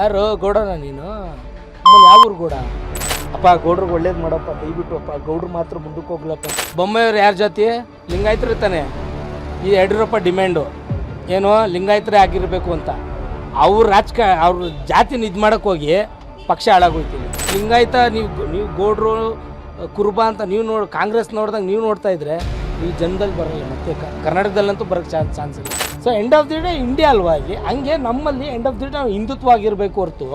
ಯಾರು ಗೌಡನ ನೀನು? ಆಮೇಲೆ ಯಾವ ಊರು ಗೌಡ? ಅಪ್ಪ ಗೌಡ್ರಿಗೆ ಒಳ್ಳೇದು ಮಾಡಪ್ಪ ದಯವಿಟ್ಟು ಅಪ್ಪ ಗೌಡ್ರು ಮಾತ್ರ ಮುಂದಕ್ಕೆ ಹೋಗ್ಲಪ್ಪ. ಬೊಮ್ಮೆಯವ್ರು ಯಾರ ಜಾತಿ? ಲಿಂಗಾಯತರು ತಾನೆ. ಈ ಯಡಿಯೂರಪ್ಪ ಡಿಮ್ಯಾಂಡು. ಏನು ಲಿಂಗಾಯತರೇ ಆಗಿರಬೇಕು ಅಂತ. ಅವ್ರ ರಾಜಕ ಅವ್ರ ಜಾತಿನ ಇದು ಮಾಡಕ್ಕೆ ಹೋಗಿ ಪಕ್ಷ ಹಾಳಾಗೋಯ್ತೀನಿ ಲಿಂಗಾಯತ ನೀವು ನೀವು ಗೌಡ್ರು ಕುರುಬ ಅಂತ ನೀವು ನೋಡಿ ಕಾಂಗ್ರೆಸ್ ನೋಡ್ದಂಗೆ ನೀವು ನೋಡ್ತಾ ಇದ್ರೆ ಈ ಜನದಲ್ಲಿ ಬರೋಲ್ಲ ಮತ್ತೆ. ಕರ್ನಾಟಕದಲ್ಲಂತೂ ಬರೋಕ್ಕೆ ಚಾನ್ಸ್ ಚಾನ್ಸ್ ಇಲ್ಲ. So end of the day India ಅಲ್ವಾ ಇಲ್ಲಿ? ಹಂಗೆ ನಮ್ಮಲ್ಲಿ ಎಂಡ್ ಆಫ್ ದಿ ಡೇ ನಾವು ಹಿಂದುತ್ವ ಆಗಿರಬೇಕು ಹೊರತು.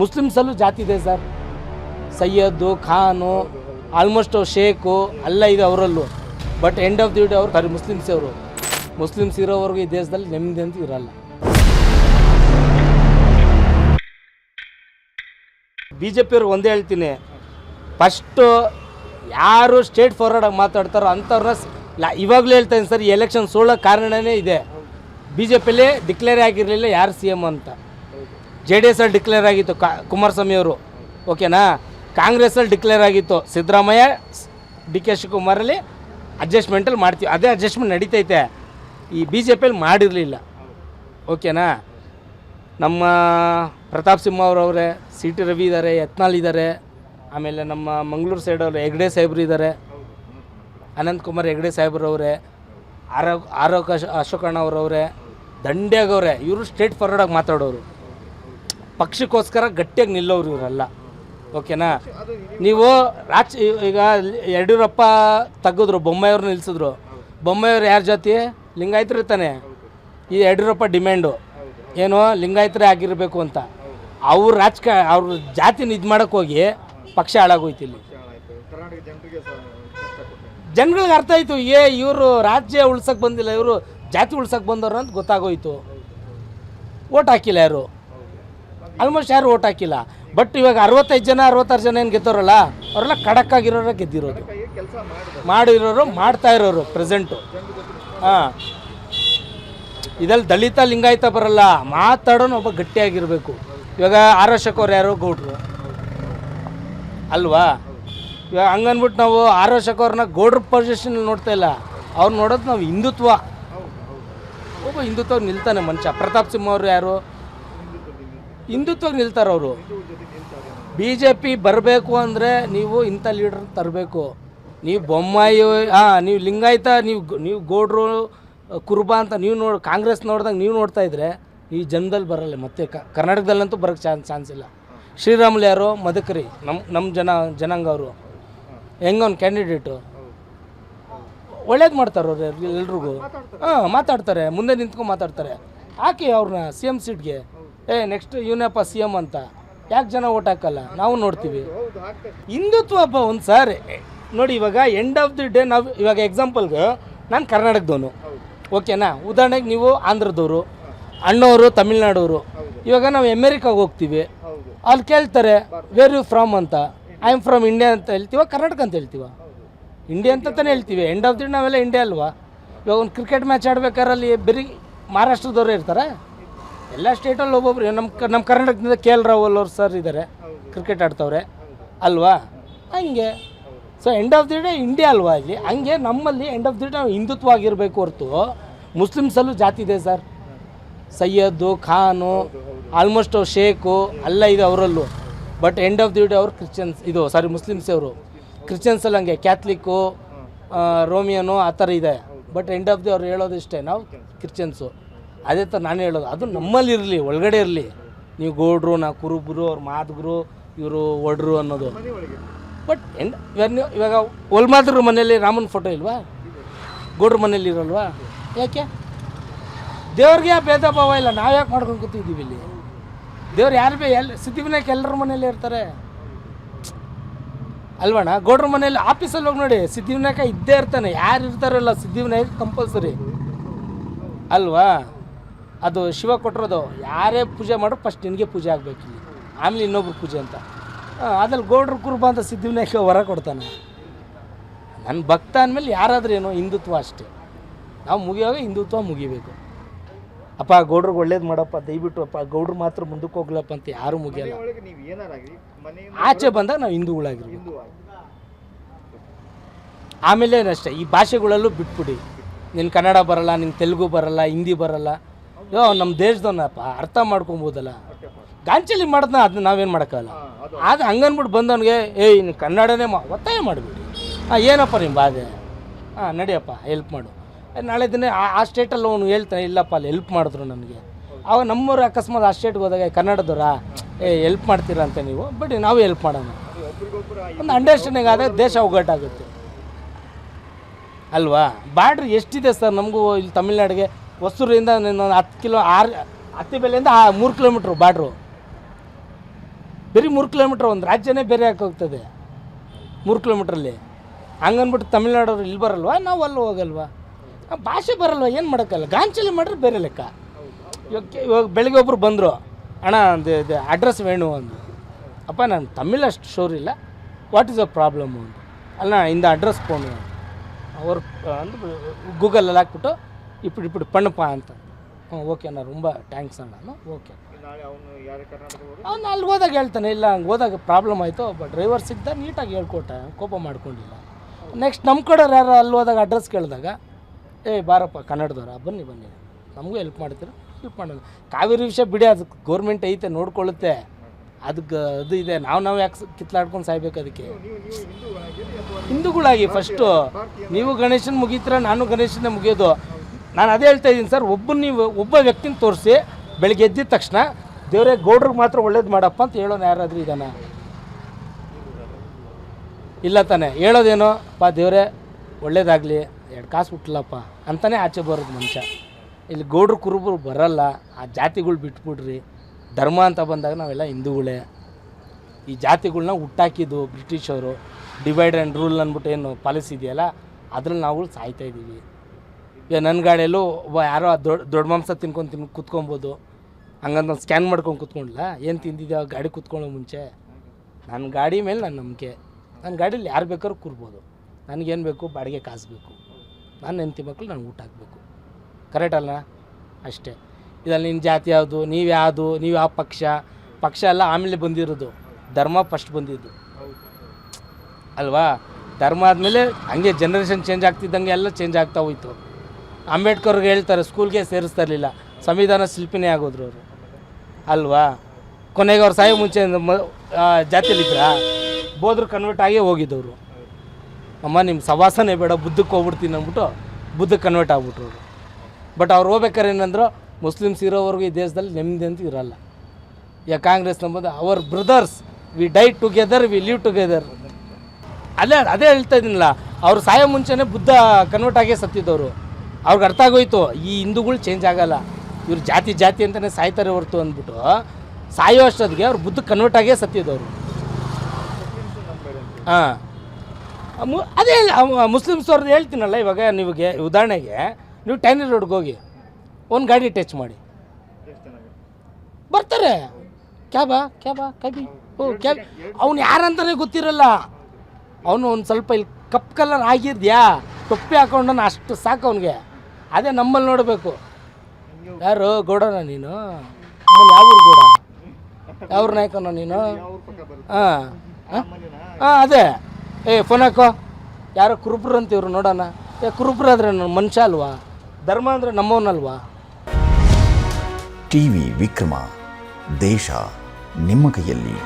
ಮುಸ್ಲಿಮ್ಸಲ್ಲೂ ಜಾತಿ ಇದೆ ಸರ್. ಸೈಯದ್ದು, ಖಾನು ಆಲ್ಮೋಸ್ಟ್ ಶೇಖು, ಎಲ್ಲ ಇದೆ ಅವರಲ್ಲೂ. But end of the day ಅವ್ರು ಸಾರಿ ಮುಸ್ಲಿಮ್ಸ್ ಅವರು. ಮುಸ್ಲಿಮ್ಸ್ ಇರೋವರೆಗೂ ಈ ದೇಶದಲ್ಲಿ ನೆಮ್ಮದಿ ಅಂತ ಇರಲ್ಲ. ಬಿ ಜೆ ಪಿಯವ್ರು ಒಂದೇ ಹೇಳ್ತೀನಿ. ಫಸ್ಟು ಯಾರು ಸ್ಟೇಟ್ ಫಾರ್ವರ್ಡಾಗಿ ಮಾತಾಡ್ತಾರೋ ಅಂಥವ್ರನ್ನ ಇವಾಗಲೂ ಹೇಳ್ತಾನೆ ಸರ್, ಈ ಎಲೆಕ್ಷನ್ ಸೋಳೋ ಕಾರಣನೇ ಇದೆ. ಬಿ ಜೆ ಪಿಲಿ ಡಿಕ್ಲೇರ್ ಆಗಿರಲಿಲ್ಲ, ಯಾರು ಸಿ ಎಂ ಅಂತ. ಜೆ ಡಿ ಎಸ್ ಅಲ್ಲಿ ಡಿಕ್ಲೇರ್ ಆಗಿತ್ತು, ಕಾ ಕುಮಾರಸ್ವಾಮಿ ಅವರು. ಓಕೆನಾ? ಕಾಂಗ್ರೆಸ್ಸಲ್ಲಿ ಡಿಕ್ಲೇರ್ ಆಗಿತ್ತು. ಸಿದ್ದರಾಮಯ್ಯ ಡಿ ಕೆ ಶಿವಕುಮಾರಲ್ಲಿ ಅಡ್ಜಸ್ಟ್ಮೆಂಟಲ್ಲಿ ಮಾಡ್ತೀವಿ. ಅದೇ ಅಡ್ಜಸ್ಟ್ಮೆಂಟ್ ನಡೀತೈತೆ. ಈ ಬಿ ಜೆ ಪಿಯಲ್ಲಿ ಮಾಡಿರಲಿಲ್ಲ. ಓಕೆನಾ? ನಮ್ಮ ಪ್ರತಾಪ್ ಸಿಂಹ ಅವರೇ ಸಿ ಟಿ ರವಿ ಇದ್ದಾರೆ ಯತ್ನಾಲ್ ಇದ್ದಾರೆ ಆಮೇಲೆ ನಮ್ಮ ಮಂಗಳೂರು ಸೈಡವರು ಹೆಗ್ಡೆ ಸಾಹೇಬ್ರು ಇದ್ದಾರೆ ಅನಂತಕುಮಾರ್ ಹೆಗ್ಡೆ ಸಾಹೇಬ್ರವ್ರೆ ಆರೋ ಆರೋಗ್ಯ ಅಶೋಕಣ್ಣ ದಂಡ್ಯಾಗವ್ರೆ, ಇವರು ಸ್ಟೇಟ್ ಫಾರ್ವರ್ಡಾಗಿ ಮಾತಾಡೋರು. ಪಕ್ಷಕ್ಕೋಸ್ಕರ ಗಟ್ಟಿಯಾಗಿ ನಿಲ್ಲೋರು ಇವರೆಲ್ಲ. ಓಕೆನಾ? ನೀವು ರಾಜ್ ಈಗ ಯಡಿಯೂರಪ್ಪ ತೆಗೆದ್ರು ಬೊಮ್ಮಾಯಿಯವ್ರು ನಿಲ್ಸಿದ್ರು. ಬೊಮ್ಮಾಯಿಯವ್ರು ಯಾರ ಜಾತಿ? ಲಿಂಗಾಯತರು ತಾನೆ. ಈ ಯಡಿಯೂರಪ್ಪ ಡಿಮ್ಯಾಂಡು ಏನು? ಲಿಂಗಾಯತರೇ ಆಗಿರಬೇಕು ಅಂತ. ಅವ್ರ ರಾಜಕ ಅವ್ರ ಜಾತಿನ ಇದು ಮಾಡಕ್ಕೆ ಹೋಗಿ ಪಕ್ಷ ಹಾಳಾಗೋಯ್ತು ಇಲ್ಲಿ. ಜನಗಳಿಗೆ ಅರ್ಥ ಆಯಿತು, ಏ ಇವರು ರಾಜ್ಯ ಉಳ್ಸಕ್ಕೆ ಬಂದಿಲ್ಲ, ಇವರು ಜಾತಿ ಉಳ್ಸಕ್ಕೆ ಬಂದವರು ಅಂತ ಗೊತ್ತಾಗೋಯ್ತು. ಓಟ್ ಹಾಕಿಲ್ಲ ಯಾರು? ಆಲ್ಮೋಸ್ಟ್ ಯಾರು ಓಟ್ ಹಾಕಿಲ್ಲ? ಬಟ್ ಇವಾಗ ಅರವತ್ತೈದು ಜನ, ಅರವತ್ತಾರು ಜನ ಏನು ಗೆದ್ದೋರಲ್ಲ, ಅವರೆಲ್ಲ ಖಡಕ್ ಆಗಿರೋರ ಗೆದ್ದಿರೋದು. ಮಾಡಿರೋರು, ಮಾಡ್ತಾ ಇರೋರು ಪ್ರೆಸೆಂಟು ಹಾಂ. ಇದಲ್ಲಿ ದಲಿತ ಲಿಂಗಾಯತ ಬರಲ್ಲ, ಮಾತಾಡೋನು ಒಬ್ಬ ಗಟ್ಟಿಯಾಗಿರಬೇಕು. ಇವಾಗ ಆರೋಶಕವ್ರು ಯಾರು ಗೌಡ್ರು. ಅಲ್ವಾ? ಇವಾಗ ಹಂಗನ್ಬಿಟ್ಟು ನಾವು ಆರೋಶಕವ್ರನ್ನ ಗೌಡ್ರ ಪೊಸಿಷನ್ ನೋಡ್ತಾ ಇಲ್ಲ. ಅವ್ರು ನೋಡೋದು ನಾವು ಹಿಂದುತ್ವ. ಒಬ್ಬ ಹಿಂದುತ್ವ ನಿಲ್ತಾನೆ ಮನುಷ್ಯ. ಪ್ರತಾಪ್ ಸಿಂಹ ಅವರು ಯಾರು? ಹಿಂದುತ್ವ ನಿಲ್ತಾರೆ ಅವರು. ಬಿ ಜೆ ಪಿ ಬರಬೇಕು ಅಂದರೆ ನೀವು ಇಂಥ ಲೀಡರ್ ತರಬೇಕು. ನೀವು ಬೊಮ್ಮಾಯಿ, ಹಾಂ, ನೀವು ಲಿಂಗಾಯತ, ನೀವು ನೀವು ಗೌಡ್ರು, ಕುರುಬ ಅಂತ ನೀವು ನೋಡಿ, ಕಾಂಗ್ರೆಸ್ ನೋಡ್ದಂಗೆ ನೀವು ನೋಡ್ತಾ ಇದ್ರೆ ಈ ಜನದಲ್ಲಿ ಬರಲ್ಲ ಮತ್ತೆ ಕರ್ನಾಟಕದಲ್ಲಂತೂ ಬರೋಕ್ಕೆ ಚಾನ್ಸ್ ಚಾನ್ಸ್ ಇಲ್ಲ. ಶ್ರೀರಾಮುಲು ಯಾರು? ಮದಕರಿ. ನಮ್ಮ ನಮ್ಮ ಜನ, ಜನಾಂಗ ಅವರು. ಹೆಂಗವ್ನು ಕ್ಯಾಂಡಿಡೇಟು ಒಳ್ಳೇದು ಮಾಡ್ತಾರೆ ಅವ್ರು ಎಲ್ರಿಗೂ. ಹಾಂ ಮಾತಾಡ್ತಾರೆ. ಮುಂದೆ ನಿಂತ್ಕೊಂಡು ಮಾತಾಡ್ತಾರೆ. ಹಾಕಿ ಅವ್ರನ್ನ ಸಿ ಎಂ ಸೀಟ್ಗೆ? ಏ ನೆಕ್ಸ್ಟ್ ಇವನಪ್ಪ ಸಿ ಎಂ ಅಂತ. ಯಾಕೆ ಜನ ಓಟ್ ಹಾಕಲ್ಲ? ನಾವು ನೋಡ್ತೀವಿ. ಹಿಂದುತ್ವ ಹಬ್ಬ ಒಂದು ಸಾರಿ. ನೋಡಿ ಇವಾಗ ಎಂಡ್ ಆಫ್ ದಿ ಡೇ ನಾವು ಇವಾಗ ಎಕ್ಸಾಂಪಲ್ಗೆ ನಾನು ಕರ್ನಾಟಕದವನು. ಓಕೆನಾ ಉದಾಹರಣೆಗೆ ನೀವು ಆಂಧ್ರದವರು ಅಣ್ಣವರು ತಮಿಳ್ನಾಡವರು. ಇವಾಗ ನಾವು ಅಮೇರಿಕಾಗೆ ಹೋಗ್ತೀವಿ. ಅಲ್ಲಿ ಕೇಳ್ತಾರೆ ವೇರ್ ಯು ಫ್ರಮ್ ಅಂತ. ಐ ಆಮ್ ಫ್ರಮ್ ಇಂಡಿಯಾ ಅಂತ ಹೇಳ್ತೀವ ಕರ್ನಾಟಕ ಅಂತ ಹೇಳ್ತೀವ. ಇಂಡಿಯಾ ಅಂತ ತಾನೇ ಹೇಳ್ತೀವಿ. ಎಂಡ್ ಆಫ್ ದಿ ನಾವೆಲ್ಲ ಇಂಡಿಯಾ ಅಲ್ವಾ? ಇವಾಗ ಒಂದು ಕ್ರಿಕೆಟ್ ಮ್ಯಾಚ್ ಆಡ್ಬೇಕಾದ್ರೆ ಅಲ್ಲಿ ಬರೀ ಮಹಾರಾಷ್ಟ್ರದವರೇ ಇರ್ತಾರೆ? ಎಲ್ಲ ಸ್ಟೇಟಲ್ಲಿ ಒಬ್ಬೊಬ್ರು. ನಮ್ಮ ನಮ್ಮ ಕರ್ನಾಟಕದಿಂದ ಕೆ ಎಲ್ ರಾಹುಲ್ ಅವ್ರು ಸರ್ ಇದ್ದಾರೆ ಕ್ರಿಕೆಟ್ ಆಡ್ತವ್ರೆ. ಅಲ್ವಾ? ಹಂಗೆ. So end of the day India ಅಲ್ವಾ ಇಲ್ಲಿ? ಹಂಗೆ ನಮ್ಮಲ್ಲಿ ಎಂಡ್ ಆಫ್ ದಿ ಡೇ ನಾವು ಹಿಂದುತ್ವ ಆಗಿರಬೇಕು ಹೊರತು. ಮುಸ್ಲಿಮ್ಸಲ್ಲೂ ಜಾತಿ ಇದೆ ಸರ್ ಸೈಯದ್ದು, ಖಾನು ಆಲ್ಮೋಸ್ಟ್ ಶೇಖು, ಅಲ್ಲ ಇದೆ ಅವರಲ್ಲೂ. But end of the day ಅವರು ಕ್ರಿಶ್ಚಿಯನ್ಸ್ ಇದು ಸಾರಿ ಮುಸ್ಲಿಮ್ಸ್ ಅವರು. ಕ್ರಿಶ್ಚಿಯನ್ಸಲ್ಲಿ ಹಂಗೆ ಕ್ಯಾಥ್ಲಿಕ್ಕು ರೋಮಿಯನು ಆ ಥರ ಇದೆ. ಬಟ್ ಎಂಡ್ ಆಫ್ ದಿ ಅವ್ರು ಹೇಳೋದು ಇಷ್ಟೇ ನಾವು ಕ್ರಿಶ್ಚಿಯನ್ಸು. ಅದೇ ಥರ ನಾನು ಹೇಳೋದು ಅದು ನಮ್ಮಲ್ಲಿ ಇರಲಿ ಒಳಗಡೆ ಇರಲಿ. ನೀವು ಗೌಡ್ರು ನಾ ಕುರುಬ್ರು ಅವ್ರ ಮಾದಗರು ಇವರು ಒಡ್ರು ಅನ್ನೋದು. ಬಟ್ ಎಂಡ್ ಇವಾಗ ನೀವು ಇವಾಗ ಒಲ್ಮಾದ್ರ ಮನೆಯಲ್ಲಿ ರಾಮನ ಫೋಟೋ ಇಲ್ವಾ? ಗೌಡ್ರ ಮನೇಲಿ ಇರಲ್ವಾ? ಯಾಕೆ? ದೇವ್ರಿಗೆ ಭೇದ ಭಾವ ಇಲ್ಲ ನಾವು ಯಾಕೆ ಮಾಡ್ಕೊಂಡು ಕೂತಿದ್ದೀವಿ ಇಲ್ಲಿ? ದೇವ್ರು ಯಾರು ಬೇ ಎಲ್ಲ ಸಿದ್ಧಿವಿನಾಯಕ ಎಲ್ಲರ ಮನೇಲಿ ಇರ್ತಾರೆ? ಅಲ್ವಣ್ಣ? ಗೌಡ್ರ ಮನೆಯಲ್ಲಿ ಆಫೀಸಲ್ಲಿ ಹೋಗಿ ನೋಡಿ ಸಿದ್ಧಿವಿನಾಯಕ ಇದ್ದೇ ಇರ್ತಾನೆ. ಯಾರು ಇರ್ತಾರಲ್ಲ ಸಿದ್ಧಿವಿನಾಯಕ ಕಂಪಲ್ಸರಿ ಅಲ್ವಾ? ಅದು ಶಿವ ಕೊಟ್ಟಿರೋದು. ಯಾರೇ ಪೂಜೆ ಮಾಡ್ರು ಫಸ್ಟ್ ನಿನಗೆ ಪೂಜೆ ಆಗಬೇಕು ಇಲ್ಲಿ. ಆಮೇಲೆ ಇನ್ನೊಬ್ರು ಪೂಜೆ ಅಂತ. ಅದ್ರಲ್ಲಿ ಗೌಡ್ರ ಕುರುಬ ಅಂತ ಸಿದ್ಧಿವಿನಾಯಕ ವರ ಕೊಡ್ತಾನೆ. ನನ್ನ ಭಕ್ತ ಅಂದಮೇಲೆ ಯಾರಾದರೂ ಏನೋ ಹಿಂದುತ್ವ ಅಷ್ಟೇ. ನಾವು ಮುಗಿಯೋವಾಗ ಹಿಂದುತ್ವ ಮುಗಿಬೇಕು. ಅಪ್ಪ ಗೌಡ್ರಿಗೆ ಒಳ್ಳೇದು ಮಾಡಪ್ಪ ದಯವಿಟ್ಟು ಅಪ್ಪ ಗೌಡ್ರು ಮಾತ್ರ ಮುಂದಕ್ಕೆ ಹೋಗ್ಲಪ್ಪ ಅಂತ ಯಾರು ಮುಗಿಯಲ್ಲ. ಆಚೆ ಬಂದಾಗ ನಾವು ಹಿಂದೂಗಳಾಗಿರ್ಬೇಕು ಆಮೇಲೆ ಅಷ್ಟೇ ಈ ಭಾಷೆಗಳಲ್ಲೂ ಬಿಟ್ಬಿಡಿ. ನಿನ್ನ ಕನ್ನಡ ಬರಲ್ಲ ನಿನ್ನ ತೆಲುಗು ಬರಲ್ಲ ಹಿಂದಿ ಬರಲ್ಲ. ಯೋ ನಮ್ಮ ದೇಶದವನಪ್ಪ ಅರ್ಥ ಮಾಡ್ಕೊಬೋದಲ್ಲ. ಗಾಂಚಲಿ ಮಾಡಿದ್ನ ಅದನ್ನ ನಾವೇನು ಮಾಡೋಕ್ಕಲ್ಲ ಅದು ಹಂಗನ್ಬಿಟ್ಟು ಬಂದವನಿಗೆ ಏಯ್ ನೀನು ಕನ್ನಡನೇ ಮಾ ಒತ್ತಾಯ ಮಾಡಿಬಿಡಿ. ಹಾಂ ಏನಪ್ಪ ನಿಮ್ಮ ಬಾಧೆ? ಹಾಂ ನಡಿಯಪ್ಪ ಹೆಲ್ಪ್ ಮಾಡು. ನಾಳೆ ದಿನ ಆ- ಸ್ಟೇಟಲ್ಲಿ ಅವನು ಹೇಳ್ತಾನೆ ಇಲ್ಲಪ್ಪ ಅಲ್ಲಿ ಹೆಲ್ಪ್ ಮಾಡಿದ್ರು ನನಗೆ. ಅವಾಗ ನಮ್ಮವ್ರು ಅಕಸ್ಮಾತ್ ಆ ಸ್ಟೇಟ್ಗೆ ಹೋದಾಗ "ಏ, ಕನ್ನಡದವ್ರಾ? ಏ ಹೆಲ್ಪ್ ಮಾಡ್ತೀರಾ ಅಂತ ನೀವು? ಬಟ್ ನಾವು ಹೆಲ್ಪ್ ಮಾಡೋಣ. ಒಂದು ಅಂಡರ್ಸ್ಟ್ಯಾಂಡಿಂಗ್ ಆದಾಗ ದೇಶ ಒಗ್ಗಟ್ಟಾಗುತ್ತೆ. ಅಲ್ವಾ? ಬಾರ್ಡ್ರ್ ಎಷ್ಟಿದೆ ಸರ್ ನಮಗೂ ಇಲ್ಲಿ ತಮಿಳ್ನಾಡಿಗೆ? ಹೊಸೂರಿಂದ ನಿನ್ನ ಹತ್ತು ಕಿಲೋ ಆರು ಹತ್ತಿ ಬೆಲೆಯಿಂದ ಆ ಮೂರು ಕಿಲೋಮೀಟ್ರ್ ಬಾರ್ಡ್ರು ಬರೀ ಮೂರು ಕಿಲೋಮೀಟ್ರ್ ಒಂದು ರಾಜ್ಯನೇ ಬೇರೆ ಹೋಗ್ತದೆ ಮೂರು ಕಿಲೋಮೀಟ್ರಲ್ಲಿ ಹಂಗನ್ಬಿಟ್ಟು ತಮಿಳ್ನಾಡವ್ರು ಇಲ್ಲಿ ಬರಲ್ವಾ? ನಾವು ಅಲ್ಲಿ ಹೋಗಲ್ವಾ? ಭಾಷೆ ಬರಲ್ವ ಏನು ಮಾಡೋಕ್ಕಲ್ಲ? ಗಾಂಚಲಿ ಮಾಡಿದ್ರೆ ಬೇರೆ ಲೆಕ್ಕ. ಇವಾಗ ಇವಾಗ ಬೆಳಗ್ಗೆ ಒಬ್ಬರು ಬಂದರು ಅಣ್ಣ ಒಂದು ಇದು ಅಡ್ರೆಸ್ ವೇಣು ಅಂದು ಅಪ್ಪ ನಾನು ತಮಿಳ್ ಅಷ್ಟು ಶೋರ್ ಇಲ್ಲ. ವಾಟ್ ಇಸ್ ಅ ಪ್ರಾಬ್ಲಮ್ ಅಂತ ಅಲ್ಲ ಇಂದ ಅಡ್ರೆಸ್ ಫೋನು ಅವ್ರು ಅಂದ್ರೆ ಗೂಗಲಲ್ಲಿ ಹಾಕ್ಬಿಟ್ಟು ಇಪ್ಪಡು ಇಪ್ಪಡು ಪಣ್ಣಪ್ಪ ಅಂತ ಹ್ಞೂ ಓಕೆ ಅಣ್ಣ ತುಂಬ ಥ್ಯಾಂಕ್ಸ್ ಅಣ್ಣ ಓಕೆ. ಅವನು ಅಲ್ಲಿ ಹೋದಾಗ ಹೇಳ್ತಾನೆ ಇಲ್ಲ ಹಂಗೆ ಹೋದಾಗ ಪ್ರಾಬ್ಲಮ್ ಆಯಿತು ಒಬ್ಬ ಡ್ರೈವರ್ ಸಿಗ್ದ ನೀಟಾಗಿ ಹೇಳ್ಕೊಟ್ಟ ಕೋಪ ಮಾಡ್ಕೊಂಡಿಲ್ಲ. ನೆಕ್ಸ್ಟ್ ನಮ್ಮ ಕಡೆಯವ್ರು ಯಾರು ಅಲ್ಲಿ ಹೋದಾಗ ಅಡ್ರೆಸ್ ಕೇಳಿದಾಗ ಏ, ಬಾರಪ್ಪ, ಕನ್ನಡದವ್ರ? ಬನ್ನಿ ಬನ್ನಿ. ನಮಗೂ ಹೆಲ್ಪ್ ಮಾಡ್ತೀರ? ಹೆಲ್ಪ್ ಮಾಡೋಣ ಕಾವೇರಿ ವಿಷಯ ಬಿಡಿ ಅದಕ್ಕೆ ಗೌರ್ಮೆಂಟ್ ಐತೆ, ನೋಡ್ಕೊಳ್ಳುತ್ತೆ. ಅದಕ್ಕೆ ಅದು ಇದೆ. ನಾವು ನಾವು ಯಾಕೆ ಕಿತ್ಲಾಡ್ಕೊಂಡು ಸಾಯ್ಬೇಕು ಅದಕ್ಕೆ? ಹಿಂದೂಗಳಾಗಿ ಫಸ್ಟು ನೀವು ಗಣೇಶನ ಮುಗೀತೀರ? ನಾನು ಗಣೇಶನ ಮುಗಿಯೋದು. ನಾನು ಅದೇ ಹೇಳ್ತಾ ಇದ್ದೀನಿ ಸರ್ ಒಬ್ಬ ನೀವು, ಒಬ್ಬ ವ್ಯಕ್ತಿನ ತೋರಿಸಿ, ಬೆಳಗ್ಗೆ ಎದ್ದಿದ ತಕ್ಷಣ ದೇವರೇ, ಗೌಡ್ರಿಗೆ ಮಾತ್ರ ಒಳ್ಳೇದು ಮಾಡಪ್ಪ ಅಂತ ಹೇಳೋಣ ಯಾರಾದರೂ ಇದನ್ನು ಇಲ್ಲ ತಾನೆ. ಹೇಳೋದೇನೋ? ಪಾ, ದೇವರೇ, ಒಳ್ಳೇದಾಗಲಿ. ಎರಡು ಕಾಸು ಹುಟ್ಟಲಪ್ಪ ಅಂತಾನೆ ಆಚೆ ಬರೋದು ಮನುಷ್ಯ. ಇಲ್ಲಿ ಗೌಡ್ರು ಕುರುಬರು ಬರಲ್ಲ, ಆ ಜಾತಿಗಳು ಬಿಟ್ಬಿಡ್ರಿ. ಧರ್ಮ ಅಂತ ಬಂದಾಗ ನಾವೆಲ್ಲ ಹಿಂದೂಗಳೇ. ಈ ಜಾತಿಗಳನ್ನ ಹುಟ್ಟಾಕಿದ್ದು ಬ್ರಿಟಿಷವರು ಡಿವೈಡ್ ಆ್ಯಂಡ್ ರೂಲ್ ಅಂದ್ಬಿಟ್ಟು ಏನು ಪಾಲಿಸಿ ಇದೆಯಲ್ಲ, ಅದ್ರಲ್ಲಿ ನಾವು ಸಾಯ್ತಾ ಇದ್ದೀವಿ. ಈಗ ನನ್ನ ಗಾಡಿಯಲ್ಲೂ ಒಬ್ಬ ಯಾರೋ ದೊಡ್ಡ ದೊಡ್ಡ ಮಾಂಸ ತಿನ್ಕೊಂಡು ತಿನ್, ಕುತ್ಕೊಬೋದು. ಹಂಗಂತ ಸ್ಕ್ಯಾನ್ ಮಾಡ್ಕೊಂಡು ಕೂತ್ಕೊಂಡ್ಲ? ಏನು ತಿಂದಿದ್ದೆ ಗಾಡಿ ಕುತ್ಕೊಳ್ಳೋ ಮುಂಚೆ? ನನ್ನ ಗಾಡಿ ಮೇಲೆ ನನ್ನ ನಂಬಿಕೆ. ನನ್ನ ಗಾಡೀಲಿ ಯಾರು ಬೇಕಾದ್ರೂ ಕೂರ್ಬೋದು. ನನಗೇನು ಬೇಕು, ಬಾಡಿಗೆ ಕಾಸು ಬೇಕು. ನನ್ನ ಹೆಂಡತಿ ಮಕ್ಕಳು ನನಗೆ ಊಟ ಹಾಕಬೇಕು. ಕರೆಕ್ಟ್ ಅಲ್ಲ ಅಷ್ಟೇ. ಇದರಲ್ಲಿ ನಿನ್ನ ಜಾತಿ ಯಾವುದು? ನೀವು ಯಾವುದು? ನೀವು ಯಾವ ಪಕ್ಷ? ಪಕ್ಷ ಎಲ್ಲ ಆಮೇಲೆ ಬಂದಿರೋದು. ಧರ್ಮ ಫಸ್ಟ್ ಬಂದಿದ್ದು. ಅಲ್ವಾ? ಧರ್ಮ ಆದಮೇಲೆ ಹಂಗೆ ಜನ್ರೇಷನ್ ಚೇಂಜ್ ಆಗ್ತಿದ್ದಂಗೆ ಎಲ್ಲ ಚೇಂಜ್ ಆಗ್ತಾ ಹೋಯ್ತು. ಅಂಬೇಡ್ಕರ್ಗೆ ಹೇಳ್ತಾರೆ ಸ್ಕೂಲ್ಗೆ ಸೇರಿಸ್ತಾ ಇರಲಿಲ್ಲ. ಸಂವಿಧಾನ ಶಿಲ್ಪಿನೇ ಆಗೋದ್ರು ಅವರು. ಅಲ್ವಾ? ಕೊನೆಗೆ ಅವ್ರು ಸಾಯೋ ಮುಂಚೆ ಮ ಜಾತಿಯಲ್ಲಿದ್ರಾ? ಬೋದ್ರು ಕನ್ವರ್ಟ್ ಆಗೇ ಹೋಗಿದ್ದವರು. ಅಮ್ಮ ನಿಮ್ಮ ಸವಾಸನೆ ಬೇಡ, ಬುದ್ಧಕ್ಕೆ ಹೋಗ್ಬಿಡ್ತೀನಿ ಅಂದ್ಬಿಟ್ಟು ಬುದ್ಧಕ್ಕೆ ಕನ್ವರ್ಟ್ ಆಗ್ಬಿಟ್ರು ಅವರು. ಬಟ್ ಅವ್ರು ಹೋಗ್ಬೇಕಾದ್ರೆ ಏನಂದ್ರೆ ಮುಸ್ಲಿಮ್ಸ್ ಇರೋವರೆಗೂ ಈ ದೇಶದಲ್ಲಿ ನೆಮ್ಮದಿ ಅಂತ ಇರಲ್ಲ. ಈಗ ಕಾಂಗ್ರೆಸ್ ನಂಬೋದು our brothers we die together we live together ಅಲ್ಲೇ, ಅದೇ ಹೇಳ್ತಾ ಇದ್ದೀನಲ್ಲ, ಅವ್ರು ಸಾಯೋ ಮುಂಚೆನೇ ಬುದ್ಧ ಕನ್ವರ್ಟ್ ಆಗೇ ಸತ್ತಿದ್ದವರು. ಅವ್ರಿಗೆ ಅರ್ಥ ಆಗೋಯ್ತು, ಈ ಹಿಂದೂಗಳು ಚೇಂಜ್ ಆಗಲ್ಲ. ಇವ್ರು ಜಾತಿ ಜಾತಿ ಅಂತಲೇ ಸಾಯ್ತಾರೆ ಹೊರ್ತು ಅಂದ್ಬಿಟ್ಟು, ಸಾಯೋ ಅಷ್ಟೊತ್ತಿಗೆ ಅವ್ರು ಬುದ್ಧ ಕನ್ವರ್ಟ್ ಆಗೇ ಸತ್ತಿದ್ದವರು. ಹಾಂ. ಅದೇ ಮುಸ್ಲಿಮ್ಸ್ ಅವ್ರದ್ದು ಹೇಳ್ತೀನಲ್ಲ ಇವಾಗ ನಿಮಗೆ ಉದಾಹರಣೆಗೆ ನೀವು ಟೈನಿ ರೋಡ್ಗೆ ಹೋಗಿ ಒಂದು ಗಾಡಿ ಟಚ್ ಮಾಡಿ. ಬರ್ತಾರೆ. ಕ್ಯಾಬಾ ಕ್ಯಾಬಾ ಕಬಿ. ಓ ಕ್ಯಾಬ್. ಅವ್ನು ಯಾರಂತಾನೆ ಗೊತ್ತಿರಲ್ಲ. ಅವನು ಒಂದು ಸ್ವಲ್ಪ ಇಲ್ಲಿ ಕಪ್ ಕಲರ್ ಆಗಿದ್ಯಾ? ಟೊಪ್ಪಿ ಹಾಕೊಂಡನ ಅಷ್ಟು ಸಾಕು ಅವನಿಗೆ. ಅದೇ ನಮ್ಮಲ್ಲಿ ನೋಡಬೇಕು. ಯಾರು? ಗೌಡನ ನೀನು? ನಮ್ಮಲ್ಲಿ ಯಾವ ಊರು ಗೌಡ? ಯಾವ ಊರ್ ನಾಯಕನ ನೀನು? ಹಾಂ. ಹಾಂ ಅದೇ. ಏ ಫೋನ್ ಹಾಕೋ. ಯಾರೋ ಕುರುಬ್ರು ಅಂತ ಇವ್ರು ನೋಡೋಣ. ಏ ಕುರುಬ್ರು ಆದ್ರೆ ನನ್ನ ಮನುಷ್ಯ ಅಲ್ವಾ? ಧರ್ಮ ಅಂದರೆ ನಮ್ಮವನಲ್ವಾ? ಟಿವಿ ವಿಕ್ರಮ ದೇಶ ನಿಮ್ಮ ಕೈಯಲ್ಲಿ.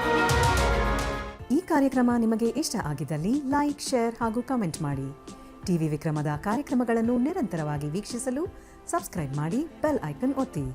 ಈ ಕಾರ್ಯಕ್ರಮ ನಿಮಗೆ ಇಷ್ಟ ಆಗಿದ್ದಲ್ಲಿ ಲೈಕ್ ಶೇರ್ ಹಾಗೂ ಕಮೆಂಟ್ ಮಾಡಿ. ಟಿವಿ ವಿಕ್ರಮದ ಕಾರ್ಯಕ್ರಮಗಳನ್ನು ನಿರಂತರವಾಗಿ ವೀಕ್ಷಿಸಲು ಸಬ್ಸ್ಕ್ರೈಬ್ ಮಾಡಿ ಬೆಲ್ ಐಕನ್ ಒತ್ತಿ.